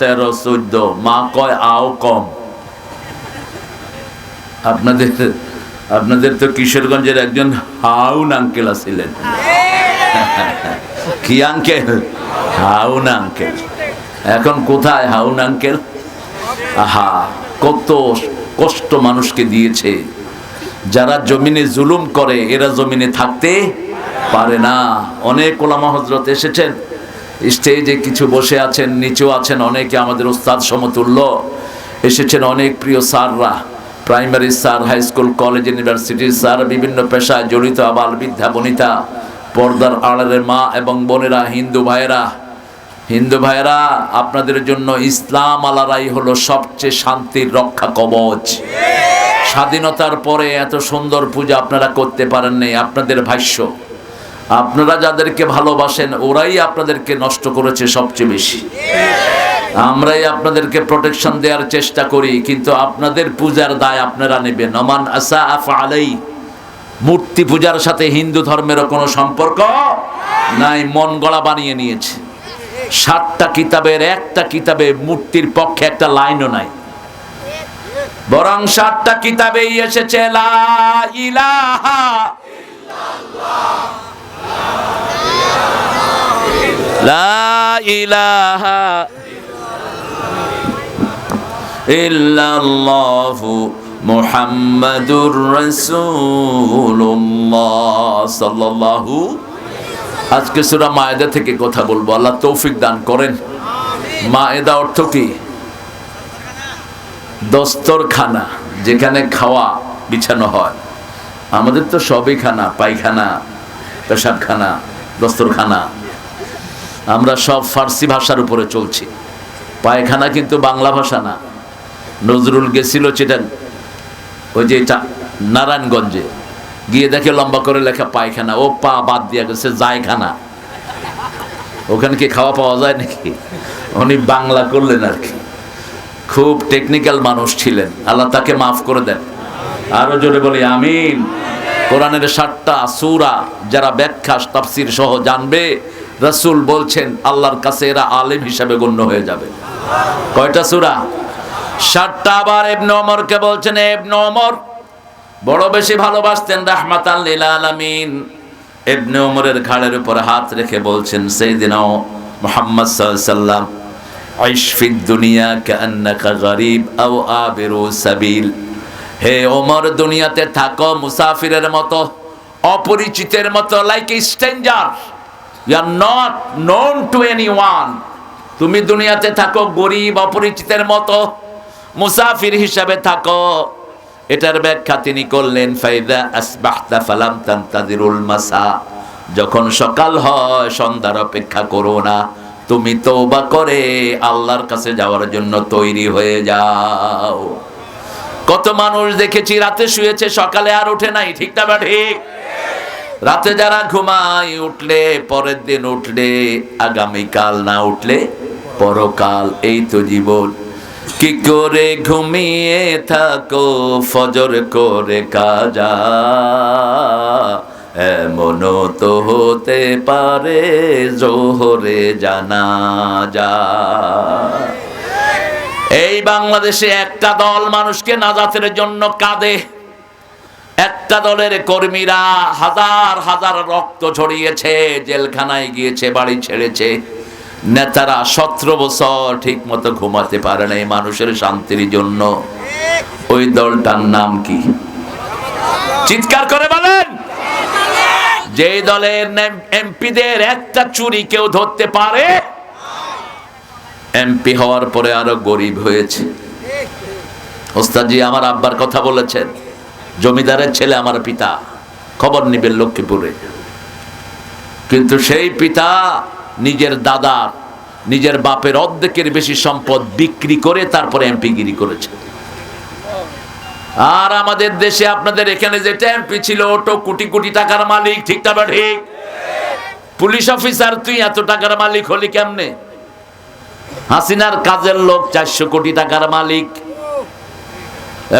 তেরো চোদ্দ, মা কয়, আও কম। আপনাদের আপনাদের তো কিশোরগঞ্জের একজন হাউন আঙ্কেল আছিলেন। কি আঙ্কেল? হাউন আঙ্কেল। এখন কোথায় হাউন আঙ্কেল? আহা, কত কষ্ট মানুষকে দিয়েছে। যারা জমিনে জুলুম করে, এরা জমিনে থাকতে পারে না। অনেক ওলামা হজরত এসেছেন। স্টেজে কিছু বসে আছেন, নিচেও আছেন অনেকে আমাদের ওস্তাদ সমতুল্য। এসেছেন অনেক প্রিয় স্যাররা, primary sir, high school, college ইউনিভার্সিটির স্যার, বিভিন্ন পেশায় জড়িত আবাল বিদ্যা বনিতা, পর্দার আড়ালের মা এবং বোনেরা, হিন্দু ভাইয়েরা। হিন্দু ভাইয়েরা, আপনাদের জন্য ইসলাম আলারাই হলো সবচেয়ে শান্তির রক্ষা কবচ। স্বাধীনতার পরে এত সুন্দর পূজা আপনারা করতে পারেননি আপনাদের ভাষ্য। আপনারা যাদেরকে ভালোবাসেন, ওরাই আপনাদেরকে নষ্ট করেছে সবচেয়ে বেশি। আমরাই আপনাদেরকে প্রোটেকশন দেওয়ার চেষ্টা করি, কিন্তু আপনাদের পূজার দায় আপনারা নেবেন। নমান আসা আফ আলাই, মূর্তি পূজার সাথে হিন্দু ধর্মেরও কোনো সম্পর্ক নাই, মন গড়া বানিয়ে নিয়েছে। সাতটা কিতাবের, একটা কিতাবে মূর্তির পক্ষে একটা লাইনও নাই। বরং সাতটা কিতাবেই এসেছে, লা ইলাহা ইলাহা ইল্লাল্লাহু মুহাম্মাদুর রাসূলুল্লাহ সাল্লাল্লাহু আজকে সূরা মায়েদা থেকে কথা বলব। আল্লাহ তৌফিক দান করেন। মায়েদা অর্থ কি? দস্তরখানা যেখানে খাওয়া বিছানো হয়। আমাদের তো সবই খানা পায়খানা। পেশাবখানা, দস্তরখানা। আমরা সব ফার্সি ভাষার উপরে চলছি। পায়খানা কিন্তু বাংলা ভাষা না। নজরুল গেছিল চিটাং, ওই যে এটা নারায়ণগঞ্জে। গিয়ে দেখে লম্বা করে লেখা পায়খানা। ও পা বাদ দিয়া গেছে, জায়খানা। ওখানে কি খাওয়া পাওয়া যায় নাকি? উনি বাংলা করলেন আর কি। খুব টেকনিক্যাল মানুষ ছিলেন। আল্লাহ তাকে মাফ করে দেন। আরও জোরে বলি, আমিন। কোরআনের ষাটটা সুরা যারা ব্যাখ্যা, তাফসির সহ জানবে, রসুল বলছেন, আল্লাহর কাছে এরা আলেম হিসাবে গণ্য হয়ে যাবে। কয়টা সুরা? ষাটটা আবার এবনে ওমরকে বলছেন এবনে ওমর, বড় বেশি ভালোবাসতেন রাহমাতাল লিল আলামিন। এবনে ওমরের ঘাড়ের উপর হাত রেখে বলছেন সেই দিনও মোহাম্মদ সাল্লাম আইশ ফিদ দুনিয়া কান্নাকা গরিব আও আবিরু সাবিল। হে ওমর, দুনিয়াতে থাকো, মুসাফিরের মতো, অপরিচিতের মতো like a stranger you are not known to anyone তুমি দুনিয়াতে থাকো, গরিব, অপরিচিতের মতো, মুসাফির হিসাবে থাকো। এটার ব্যাখ্যা তিনি করলেন, ফাইদা আসবাহতা ফালাম তান্তাদিরুল মাসা। যখন সকাল হয়, সন্ধ্যার অপেক্ষা করো না, তুমি তওবা করে আল্লাহর কাছে যাওয়ার জন্য তৈরি হয়ে যাও। কত মানুষ দেখেছি রাতে শুয়েছে, সকালে আর ওঠে নাই, ঠিক না ঠিক? রাতে যারা ঘুমায়, উঠলে পরের দিন উঠলে, আগামীকাল না উঠলে পরকাল, এই তো জীবন। কি করে ঘুমিয়ে থাকো, ফজর করে কাজা? এমন তো হতে পারে, জোহরে জানা যা এই বাংলাদেশে একটা দল মানুষকে নাজাতের জন্য কাঁদে। একটা দলের কর্মীরা হাজার হাজার রক্ত ছড়িয়েছে জেলখানায় গিয়েছে, বাড়ি ছেড়েছে। নেতারা সতেরো বছর ঠিক মতো ঘুমাতে পারে না এই মানুষের শান্তির জন্য। ওই দলটার নাম কি? চিৎকার করে বলেন। যে দলের এমপিদের একটা চুরি কেউ ধরতে পারে? এমপি হওয়ার পরে আরও গরিব হয়েছে। ওস্তাদজি আমার আব্বার কথা বলেছেন, জমিদারের ছেলে আমার পিতা, খবর নিবেন লক্ষ্মীপুরে। কিন্তু সেই পিতা নিজের দাদার নিজের বাপের অর্ধেকের বেশি সম্পদ বিক্রি করে তারপরে এমপিগিরি করেছে। আর আমাদের দেশে আপনাদের এখানে যেটা এমপি ছিল ওটো কোটি কোটি টাকার মালিক, ঠিক ঠিক? পুলিশ অফিসার, তুই এত টাকার মালিক হলি কেমনে? হাসিনার কাজের লোক চারশো কোটি টাকার মালিক।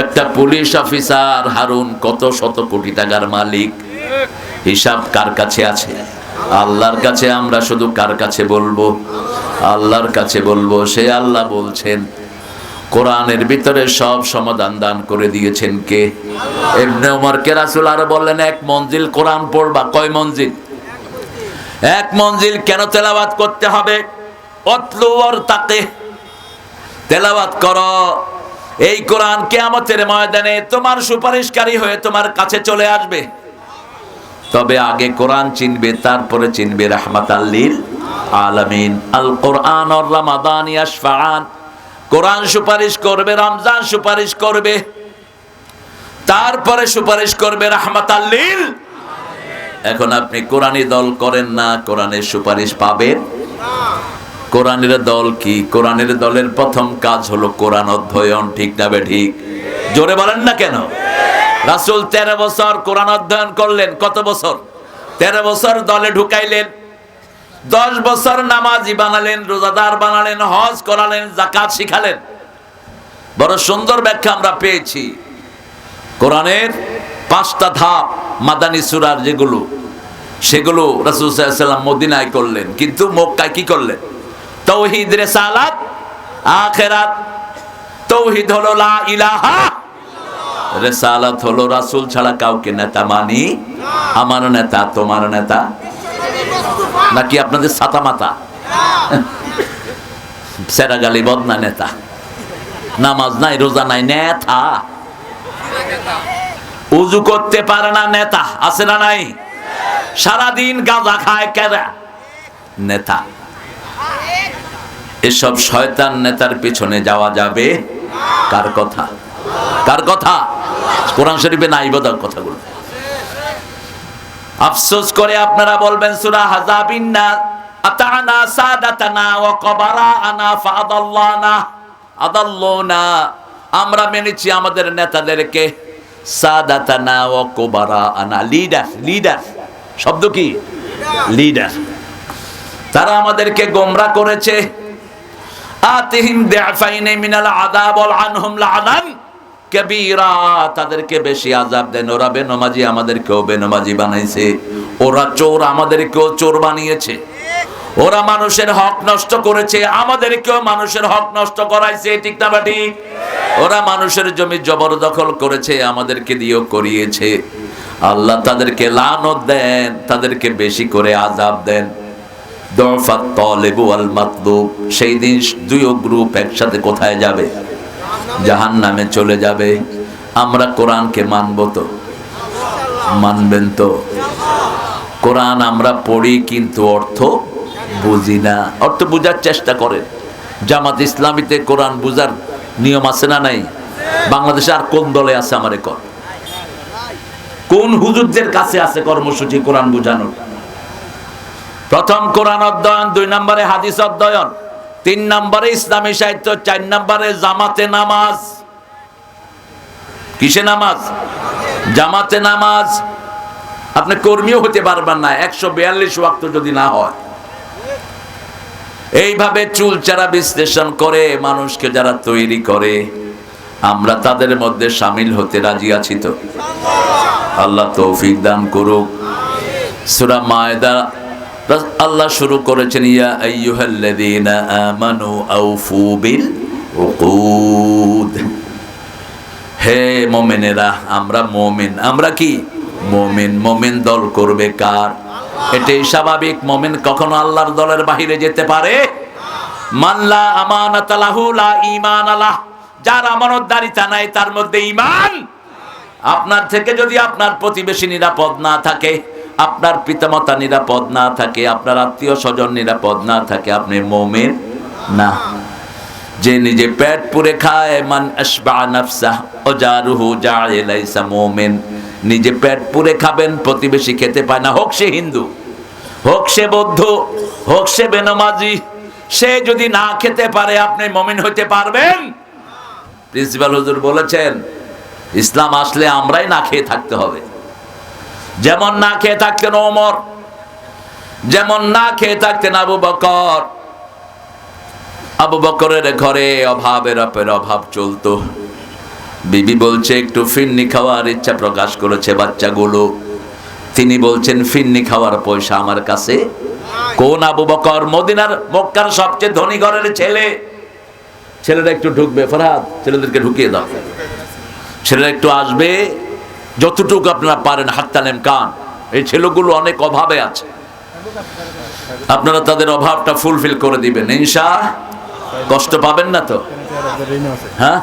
একটা পুলিশ অফিসার হারুন কত শত কোটি টাকার মালিক। হিসাব কার কাছে আছে? আল্লাহর কাছে আমরা শুধু কার কাছে বলব? আল্লাহর কাছে বলব, সে আল্লাহ বলছেন, কোরআনের ভিতরে সব সমাধান দান করে দিয়েছেন কে? এমনি ওমরকে রাসুল আর বললেন, এক মঞ্জিল কোরআন পড়বা। কয় মঞ্জিল? এক মঞ্জিল কেন তেলাবাত করতে হবে? অতলুয়ার তাকে। তেলাবাত করো। এই কোরআন কেয়ামতের ময়দানে তোমার সুপারিশকারী হয়ে তোমার কাছে চলে আসবে। তবে আগে কোরআন চিনবে, তারপরে চিনবে রাহমাত আল্লিল আলামিন। আল কোরআন রামাদান ইয়াশফাআন কোরআন সুপারিশ করবে, রমজান সুপারিশ করবে। তারপরে সুপারিশ করবে রাহমাত আল্লিল এখন আপনি কোরআনী দল করেন না, কোরআনের সুপারিশ পাবেন। কোরআনের দল কি? কোরআনের দলের প্রথম কাজ হলো কোরআন অধ্যয়ন, ঠিক না ঠিক? জোরে বলেন না কেন? রাসূল তেরো বছর কোরআন অধ্যয়ন করলেন, কত বছর? তেরো বছর দলে ঢুকাইলেন, দশ বছর নামাজি বানালেন, রোজাদার বানালেন, হজ করালেন জাকাত শিখালেন। বড় সুন্দর ব্যাখ্যা আমরা পেয়েছি। কোরআনের পাঁচটা ধাপ, মাদানী সুরার যেগুলো, সেগুলো রাসূল সাল্লাম মদিনায় করলেন, কিন্তু মক্কায় কি করলেন? তৌহিদ রেসালাত, আখেরাত। তৌহিদ হলো লা ইলাহা। রেসালাত হলো রাসূল ছাড়া কাউকে নেতা মানি আমার নেতা তোমার নেতা। নাকি আপনাদের সাতা মাতা সেরাগালি বদনা নেতা। নামাজ নাই, রোজা নাই, নেতা। উজু করতে পারে না নেতা, আছে না নাই? সারাদিন গাঁজা খায় কেরা? নেতা। এসব শয়তান নেতার পিছনে যাওয়া যাবে? কার কথা? কার কথা? কোরআন শরীফে নাই কথাগুলো। আফসোস করে আপনারা বলবেন, সুরা হাজাবিন না আতানা সাদাতানা ওয়া কবারানা ফাদাল্লানা আদাল্লানা। আমরা মেনেছি আমাদের নেতাদেরকে সাদাতানা ওয়া কবারানা। লিডার লিডার শব্দ কি? লিডার তারা আমাদেরকে গোমরা করেছে। আতিহিম দিআফাইনে মিনাল আযাব ওয়াল আনহুম লাআনান কবীরা। তাদেরকে বেশি আযাব দেন। ওরা বেনমাজি, আমাদেরকেও বেনমাজি বানাইছে। ওরা চোর, আমাদেরকেও চোর বানিয়েছে। ওরা মানুষের হক নষ্ট করেছে, আমাদেরকেও মানুষের হক নষ্ট করাইছে, ঠিক না বা ঠিক? ওরা মানুষের জমি জবরদখল করেছে, আমাদেরকে দিয়েও করিয়েছে। আল্লাহ তাদেরকে লানত দেন, তাদেরকে বেশি করে আজাব দেন। দরফাত তলেবু আল মাতলুব সেই দিন দুই গ্রুপ একসাথে কোথায় যাবে? জাহান নামে চলে যাবে। আমরা কোরআনকে মানব তো? মানবেন তো? কোরআন আমরা পড়ি কিন্তু অর্থ বুঝি না। অর্থ বুঝার চেষ্টা করেন। জামাত ইসলামীতে কোরআন বুঝার নিয়ম আছে না নাই? বাংলাদেশে আর কোন দলে আছে আমার কর? কোন হুজুরদের কাছে আছে কর্মসূচি কোরআন বুঝানোর? প্রথম কোরআন অধ্যয়ন, দুই নম্বরে হাদিস অধ্যয়ন, তিন নম্বরে ইসলামী সাহিত্য, চার নম্বরে জামাতে নামাজ। কিসে নামাজ? জামাতে নামাজ। আপনি কর্মীও হতে পারবেন না, একশো বিয়াল্লিশ ওয়াক্ত যদি না হয়। এইভাবে চুলচারা বিশ্লেষণ করে মানুষকে যারা তৈরি করে, আমরা তাদের মধ্যে সামিল হতে রাজি আছি তো। আল্লাহ তৌফিক দান করুক। সুরা মায়দা আল্লাহ শুরু করেছেন, ইয়া আইয়ুহাল্লাযীনা আমানু আউফু বিল উকুদ। হে মোমেনেরা, আমরা মোমেন। আমরা কি? মোমেন। মোমেন দল করবে কার? এটাই স্বাভাবিক। মোমেন কখনো আল্লাহর দলের বাহিরে যেতে পারে? মাল্লা আমানাত লাহু, লা আলাহ যার আমানতদারিতা নাই, তার মধ্যে ঈমান। আপনার থেকে যদি আপনার প্রতিবেশী নিরাপদ না থাকে আপনার পিতামাতা নিরাপদ না থাকে, আপনার আত্মীয় স্বজন নিরাপদ না থাকে, আপনি মোমেন না। যে নিজে পেট পুরে খায়, মান মুমিন। নিজে পেট পুরে খাবেন, প্রতিবেশী খেতে পায় না, হোক সে হিন্দু, হোক সে বৌদ্ধ, হোক সে বেনমাজি, সে যদি না খেতে পারে, আপনি মমিন হতে পারবেন? প্রিন্সিপাল হুজুর বলেছেন, ইসলাম আসলে আমরাই না খেয়ে থাকতে হবে। যেমন না খেয়ে থাকতেন ওমর, যেমন না খেয়ে থাকতেন আবু বকর। আবু বকরের ঘরে অভাবের অপের অভাব চলতো। বিবি বলছে, একটু ফিরনি খাওয়ার ইচ্ছা প্রকাশ করেছে বাচ্চাগুলো। তিনি বলছেন ফিন্নি খাওয়ার পয়সা আমার কাছে? কোন আবু বকর, মদিনার মক্কার সবচেয়ে ধনী ঘরের ছেলে। ছেলেরা একটু ঢুকবে, ফরহাদ, ছেলেদেরকে ঢুকিয়ে দাও। ছেলেরা একটু আসবে যতটুকু আপনারা পারেন হাত্তালেম কান এই ছেলেগুলো অনেক অভাবে আছে। আপনারা তাদের অভাবটা ফুলফিল করে দিবেন। ইনশা কষ্ট পাবেন না তো? হ্যাঁ?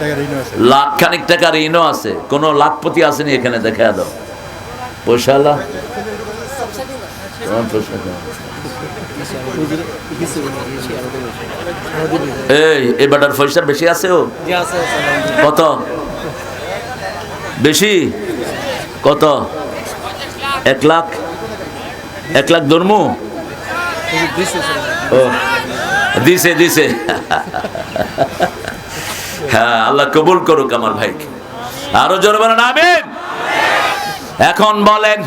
টাকা ঋণও আছে লাখ খানিক টাকার ঋণও আছে। কোন লাখপতি আসেনি এখানে দেখা দাও? এই বেটার পয়সা বেশি আছে ও? কত? বেশি? কত? এক লাখ? এক লাখ ধর্মু? ও, দিছে দিছে। হ্যাঁ আল্লাহ কবুল করুক আমার ভাইকে। আরও জোরে বলেন, আমিন। এখন বলেন,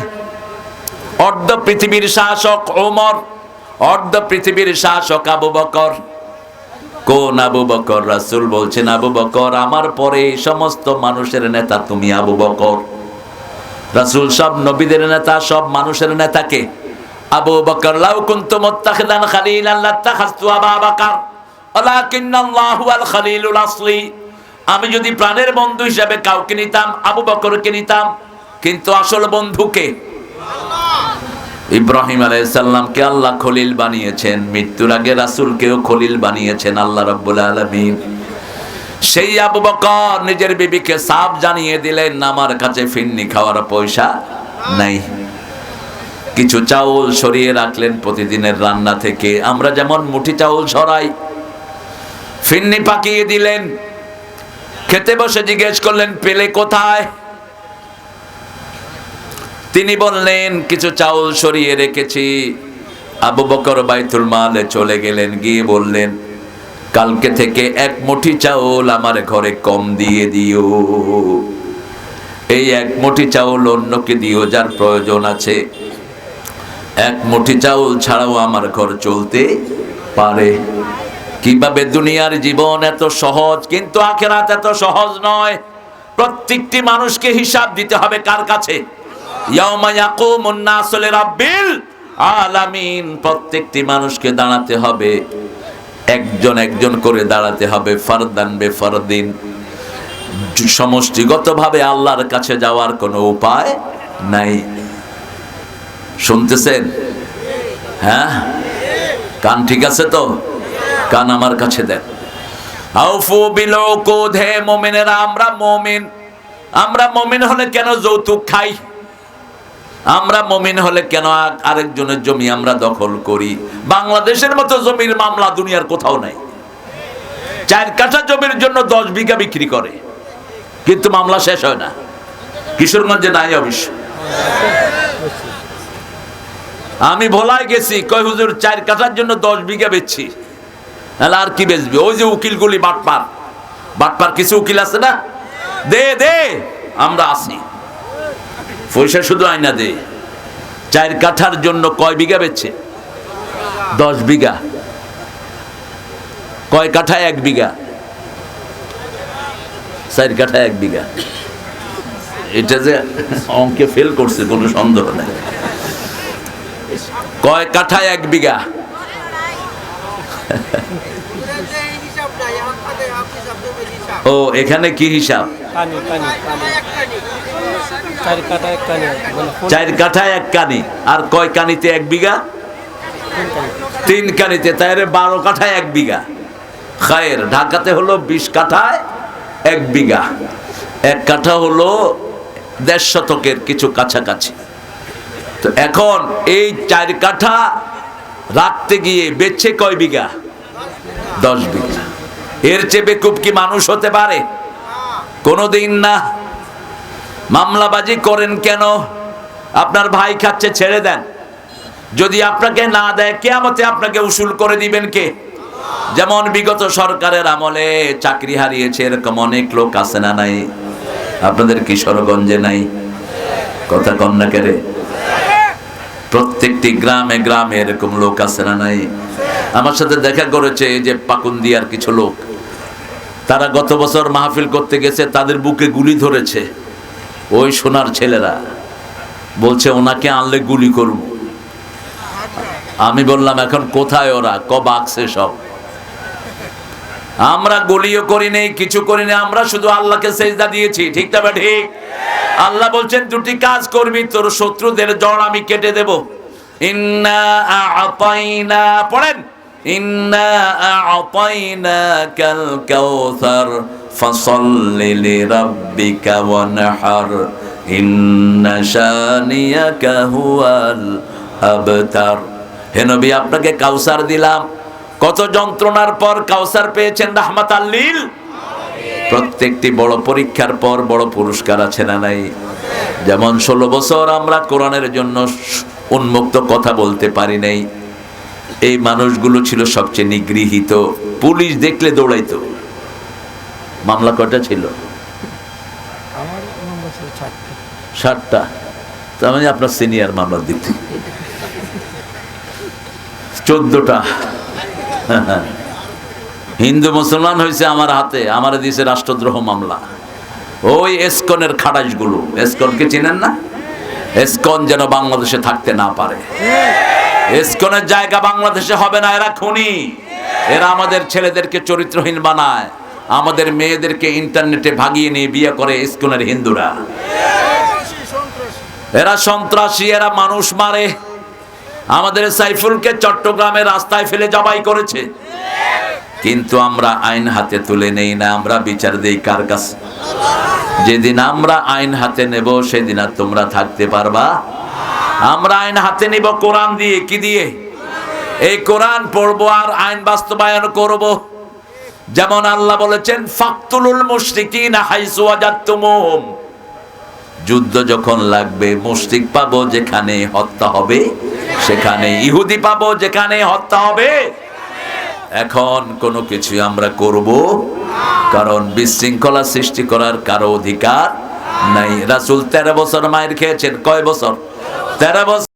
অর্ধ পৃথিবীর শাসক ওমর, অর্ধ পৃথিবীর শাসক আবু বকর। কোন আবু বকর রাসূল বলছেন, আবু বকর, আমার পরে সমস্ত মানুষের নেতা তুমি আবু বকর? রাসূল সব নবীদের নেতা, সব মানুষের নেতাকে আবু বকর, লাউ কুনতু মুত্তাখিদান খালিলান লাত্তাখাযতু আবা বকর। ওয়ালাকিন্নাল্লাহু আল খালিলুল আসলি। আমি যদি প্রাণের বন্ধু হিসাবে কাউকে নিতাম, আবু বকরকে নিতাম, কিন্তু আসল বন্ধুকে ইব্রাহিম আলাইসাল্লামকে আল্লাহ খলিল বানিয়েছেন। মৃত্যুর আগে রাসূলকেও খলিল বানিয়েছেন আল্লাহ রাব্বুল আলামিন। সেই আবু বকর নিজের বিবিকে সাফ জানিয়ে দিলেন, আমার কাছে ফিন্নি খাওয়ার পয়সা নাই। কিছু চাউল সরিয়ে রাখলেন প্রতিদিনের রান্না থেকে। আমরা যেমন মুঠি চাউল সরাই ফিন্নি পাকিয়ে দিলেন। খেতে বসে জিজ্ঞেস করলেন, পেলে কোথায়? তিনি বললেন, কিছু চাউল সরিয়ে রেখেছি। আবু বকর বাইতুল মালে চলে গেলেন, গিয়ে বললেন, কালকে থেকে এক মুঠি চাউল আমার ঘরে কম দিয়ে দিও। এই এক মুঠি চাউল অন্যকে দিও যার প্রয়োজন আছে। এক মুঠি চাউল ছাড়াও আমার ঘর চলতে পারে। কীভাবে দুনিয়ার জীবন এত সহজ, কিন্তু আখেরাত এত সহজ নয়। প্রত্যেকটি মানুষকে হিসাব দিতে হবে কার কাছে? আলামিন। প্রত্যেকটি মানুষকে দাঁড়াতে হবে। একজন একজন করে দাঁড়াতে হবে ফারদান বে ফারদিন সমষ্টিগতভাবে আল্লাহর কাছে যাওয়ার কোনো উপায় নাই। শুনতেছেন? হ্যাঁ? কান ঠিক আছে তো? কান আমার কাছে দেন। আউফু বিল উকুদ হে মুমিনেরা, আমরা মুমিন। আমরা মুমিন হলে কেন যৌতুক খাই? আমরা মমিন হলে কেন আরেকজনের জমি আমরা দখল করি? বাংলাদেশের মতো জমির মামলা দুনিয়ার কোথাও নাই। চার কাঠা জমির জন্য দশ বিঘা বিক্রি করে। কিন্তু মামলা শেষ হয় না। কিশোরগঞ্জে নাই অবশ্য। আমি ভোলায় গেছি, কয় হুজুর, চার কাঠার জন্য দশ বিঘা বেচছি। তাহলে আর কি বেচবি? ওই যে উকিলগুলি বাটপার। বাটপার কিছু উকিল আছে না? দে দে, আমরা আসি পয়সা শুধু আয়না দে চার কাঠার জন্য কয় বিঘা বেচছে দশ বিঘা। কয় কাঠা এক বিঘা? চার কাঠা এক বিঘা। এটা যে অঙ্কে ফেল করছে, কোনো সন্দেহ নেই। কয় কাঠা এক বিঘা? ও, এখানে কি হিসাব? চার কানি মানে এক কানি। আর কয় কানিতে এক বিঘা? তিন কানিতে তাইরে বারো কাঠায় এক বিঘা। খায়ের ঢাকাতে হলো বিশ কাঠায় এক বিঘা। এক কাঠা হলো দেড় শতকের কিছু কাছাকাছি। তো এখন এই চার কাঠা রাখতে গিয়ে বেচছে কয় বিঘা? দশ বিঘা। এর চেয়ে বেকুব কি মানুষ হতে পারে? কোনোদিন না। মামলাবাজি করেন কেন? আপনার ভাই খাচ্ছে, ছেড়ে দেন। যদি আপনাকে না দেয়, কেয়ামতে আপনাকে উসুল করে দিবেন কে? যেমন বিগত সরকারের আমলে চাকরি হারিয়েছে, এরকম অনেক লোক আছে না নাই? আপনাদের কিশোরগঞ্জে নাই? কথা কন্যা কেরে? প্রত্যেকটি গ্রামে গ্রামে এরকম লোক আছে না নাই? আমার সাথে দেখা করেছে যে পাকুন্দিয়ার কিছু লোক। তারা গত বছর মাহফিল করতে গেছে, তাদের বুকে গুলি ধরেছে। ওই সোনার ছেলেরা বলছে, ওনাকে আনলে গুলি করব। আমি বললাম, এখন কোথায় ওরা? ক বাক্সে সব? আমরা গুলিও করি নেই, কিছু করি নেই, আমরা শুধু আল্লাহকে সেজদা দিয়েছি। ঠিক তবে ঠিক? আল্লাহ বলছেন, দুটি কাজ করবি, তোর শত্রুদের জড় আমি কেটে দেব। ইন্না পড়েন ইন্না আতাইনা কাল কাউসার ফসল্লি লিরাব্বিকা ওয়ানহার। ইন্না শানিয়াকা হুয়াল আবতার। হে নবী, আপনাকে কাউসার দিলাম। কত যন্ত্রণার পর কাউসার পেয়েছেন রাহমাত আল্লিল প্রত্যেকটি বড় পরীক্ষার পর বড় পুরস্কার আছে না নাই? যেমন ষোলো বছর আমরা কোরআনের জন্য উন্মুক্ত কথা বলতে পারি নাই। এই মানুষগুলো ছিল সবচেয়ে নিগৃহীত। পুলিশ দেখলে দৌড়াইতো। মামলা কয়টা ছিল? ষাটটা তার মানে আপনার সিনিয়র মামলার দিক থেকে চোদ্দটা। হিন্দু মুসলমান হয়েছে আমার হাতে আমার দিয়েছে রাষ্ট্রদ্রোহ মামলা। ওই এসকনের খাটাইশগুলো এসকনকে চিনেন না? এসকন যেন বাংলাদেশে থাকতে না পারে। এসকনের জায়গা বাংলাদেশে হবে না, এরা খুনি। এরা আমাদের ছেলেদেরকে চরিত্রহীন বানায়। আমাদের মেয়েদেরকে ইন্টারনেটে ভাগিয়ে নিয়ে বিয়ে করে ইস্কনের হিন্দুরা। এরা সন্ত্রাসী, এরা মানুষ মারে। আমাদের সাইফুলকে চট্টগ্রামে রাস্তায় ফেলে জবাই করেছে। কিন্তু আমরা আইন হাতে তুলে নেই না, আমরা বিচার দেই কার কাছে। যেদিন আমরা আইন হাতে নেব, সেদিন আর তোমরা থাকতে পারবা আমরা আইন হাতে নিব, কোরআন দিয়ে, কি দিয়ে? এই কোরআন পড়ব আর আইন বাস্তবায়ন করব। যেমন আল্লাহ বলেছেন, ফাকতুলুল মুশরিকিনা হাইসু ওয়াজাতুমুহুম যুদ্ধ যখন লাগবে, মুশরিক পাবো যেখানে হত্যা হবে, সেখানে ইহুদি পাবো যেখানে হত্যা হবে। এখন কোনো কিছু আমরা করব, কারণ বিশৃঙ্খলা সৃষ্টি করার কারও অধিকার নাই। রাসূল তেরো বছর মায়ের খেয়েছেন, কয় বছর? তেরো বছর